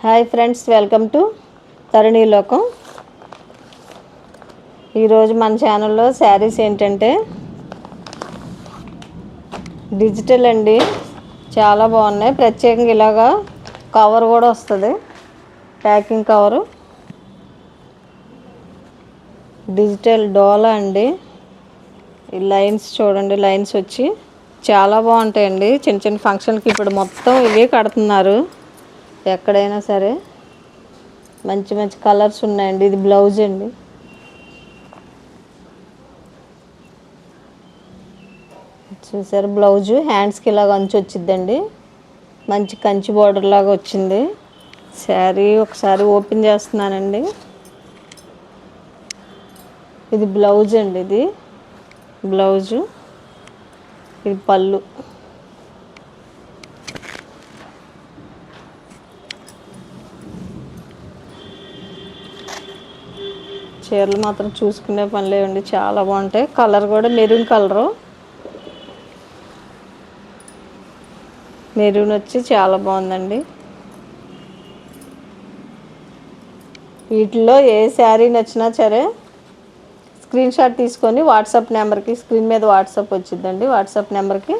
Hi friends welcome to Taruni Lokam. ఈరోజు మన ఛానల్లో శారీస్ ఏంటంటే డిజిటల్ అండి చాలా బాగున్నాయి. ప్రత్యేకంగా ఇలాగా కవర్ కూడా వస్తుంది ప్యాకింగ్ కవరు. డిజిటల్ డోలా అండి. ఈ లైన్స్ చూడండి లైన్స్ వచ్చి చాలా బాగుంటాయండి. చిన్న చిన్న ఫంక్షన్కి ఇప్పుడు మొత్తం ఇవే కడుతున్నారు. ఎక్కడైనా సరే మంచి మంచి కలర్స్ ఉన్నాయండి. ఇది బ్లౌజ్ అండి. చూసారు బ్లౌజు హ్యాండ్స్కి ఇలాగ అంచు వచ్చిద్దండి. మంచి కంచి బార్డర్ లాగా వచ్చింది. శారీ ఒకసారి ఓపెన్ చేస్తున్నానండి. ఇది బ్లౌజ్ అండి ఇది. బ్లౌజు. ఇది పళ్ళు. చీరలు మాత్రం చూసుకునే పని లేవండి. చాలా బాగుంటాయి. కలర్ కూడా మెరూన్ కలరు మెరూన్ వచ్చి చాలా బాగుందండి. వీటిలో ఏ శారీ నచ్చినా సరే స్క్రీన్ షాట్ తీసుకొని వాట్సాప్ నెంబర్కి స్క్రీన్ మీద వాట్సాప్ వచ్చిందండి వాట్సాప్ నెంబర్కి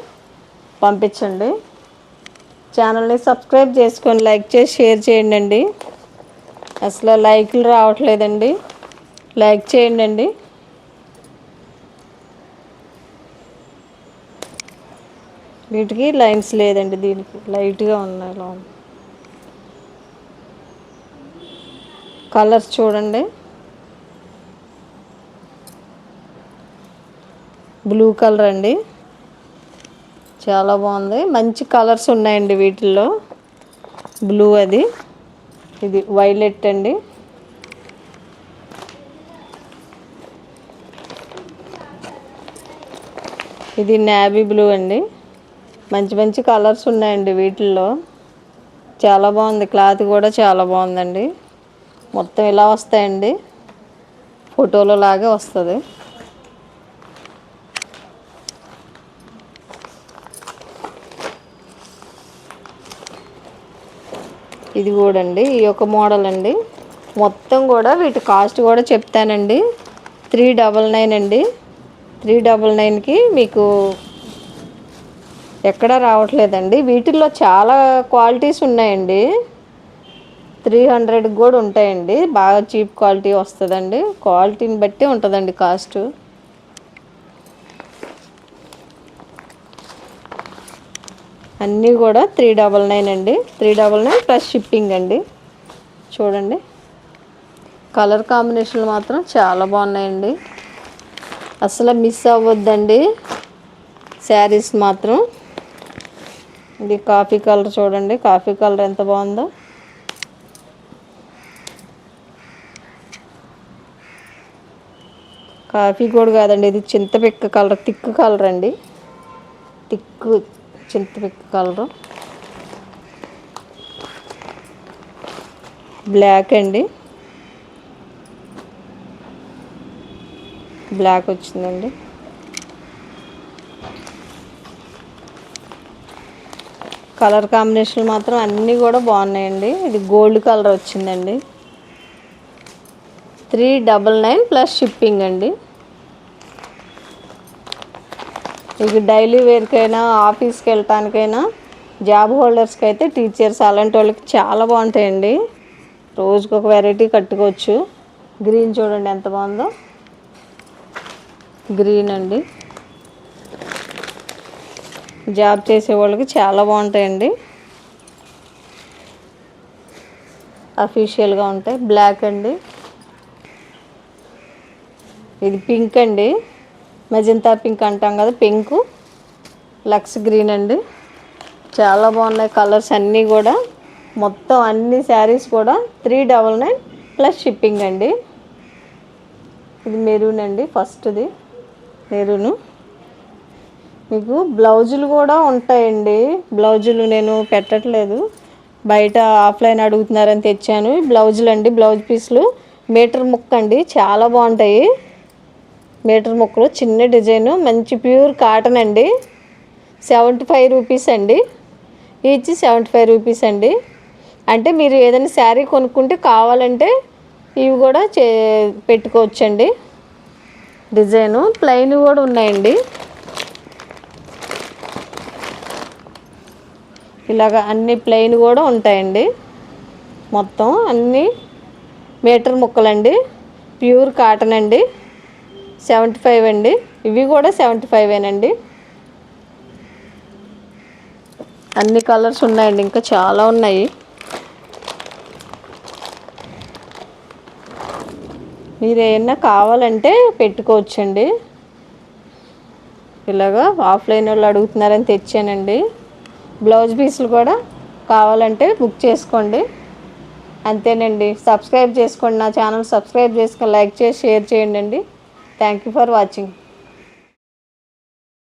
పంపించండి. ఛానల్ని సబ్స్క్రైబ్ చేసుకొని లైక్ చేసి షేర్ చేయండి అండి అసలు లైక్లు రావట్లేదండి. లైక్ చేయండి అండి. వీటికి లైన్స్ లేదండి దీనికి. లైట్గా ఉన్నాయి లోన్ కలర్స్ చూడండి. బ్లూ కలర్ అండి. చాలా బాగుంది. మంచి కలర్స్ ఉన్నాయండి వీటిల్లో. బ్లూ అది. ఇది వైలెట్ అండి. ఇది నాబీ బ్లూ అండి. మంచి మంచి కలర్స్ ఉన్నాయండి వీటిల్లో. చాలా బాగుంది. క్లాత్ కూడా చాలా బాగుందండి. మొత్తం ఇలా వస్తాయండి. ఫోటోలో లాగే వస్తుంది. ఇది కూడా అండి. ఈ యొక్క మోడల్ అండి. మొత్తం కూడా వీటి కాస్ట్ కూడా చెప్తానండి. త్రీ డబల్ నైన్ అండి. త్రీ డబల్ నైన్కి మీకు ఎక్కడా రావట్లేదండి. వీటిల్లో చాలా క్వాలిటీస్ ఉన్నాయండి. త్రీ హండ్రెడ్కి కూడా ఉంటాయండి. బాగా చీప్ క్వాలిటీ వస్తుందండి. క్వాలిటీని బట్టి ఉంటుందండి కాస్ట్. అన్నీ కూడా త్రీ డబల్ నైన్ అండి. Three double nine plus shipping అండి. చూడండి. కలర్ కాంబినేషన్లు మాత్రం చాలా బాగున్నాయండి. అసలు మిస్ అవ్వద్దండి. శారీస్ మాత్రం. ఇది కాఫీ కలర్ చూడండి. కాఫీ కలర్ ఎంత బాగుందో. కాఫీ కూడా కాదండి. ఇది చింతపిక్క కలర్ థిక్ కలర్ అండి. థిక్ చింతపిక్క కలరు బ్లాక్ అండి. బ్లాక్ వచ్చిందండి. కలర్ కాంబినేషన్ మాత్రం అన్నీ కూడా బాగున్నాయండి. ఇది గోల్డ్ కలర్ వచ్చిందండి. Three double nine plus shipping అండి. ఇది డైలీ వేర్కైనా ఆఫీస్కి వెళ్ళటానికైనా జాబ్ హోల్డర్స్కి అయితే టీచర్స్ అలాంటి వాళ్ళకి చాలా బాగుంటాయండి. రోజుకు ఒక వెరైటీ కట్టుకోవచ్చు. గ్రీన్ చూడండి ఎంత బాగుందో. గ్రీన్ అండి. జాబ్ చేసే వాళ్ళకి చాలా బాగుంటాయండి. అఫీషియల్గా ఉంటాయి. బ్లాక్ అండి. ఇది పింక్ అండి. మెజంతా పింక్ అంటాం కదా పింక్ లక్స్ గ్రీన్ అండి. చాలా బాగున్నాయి కలర్స్ అన్నీ కూడా. మొత్తం అన్ని శారీస్ కూడా three double nine plus shipping అండి. ఇది మెరూన్ అండి ఫస్ట్ది మెరూను మీకు బ్లౌజులు కూడా ఉంటాయండి. బ్లౌజులు నేను పెట్టట్లేదు. బయట ఆఫ్లైన్ అడుగుతున్నారని తెచ్చాను. బ్లౌజులు అండి బ్లౌజ్ పీసులు. మీటర్ ముక్క అండి చాలా బాగుంటాయి. మీటర్ ముక్కలు చిన్న డిజైను మంచి ప్యూర్ కాటన్ అండి. సెవెంటీ ఫైవ్ రూపీస్ అండి. ఈచ్ సెవెంటీ ఫైవ్ రూపీస్ అండి. అంటే మీరు ఏదైనా శారీ కొనుక్కుంటే కావాలంటే ఇవి కూడా చే పెట్టుకోవచ్చండి. డిజైను ప్లెయిన్ కూడా ఉన్నాయండి. ఇలాగ అన్ని ప్లెయిన్ కూడా ఉంటాయండి. మొత్తం అన్నీ మీటర్ ముక్కలండి. ప్యూర్ కాటన్ అండి. సెవెంటీ ఫైవ్ అండి. ఇవి కూడా సెవెంటీ ఫైవేనండి అన్ని కలర్స్ ఉన్నాయండి. ఇంకా చాలా ఉన్నాయి. మీరు ఏమన్నా కావాలంటే పెట్టుకోవచ్చండి. ఇలాగా ఆఫ్లైన్ వాళ్ళు అడుగుతున్నారని తెచ్చానండి. బ్లౌజ్ పీసులు కూడా కావాలంటే బుక్ చేసుకోండి. అంతేనండి. సబ్స్క్రైబ్ చేసుకోండి నా ఛానల్ సబ్స్క్రైబ్ చేసుకొని లైక్ చేసి షేర్ చేయండి అండి థ్యాంక్ యూ ఫర్ వాచింగ్.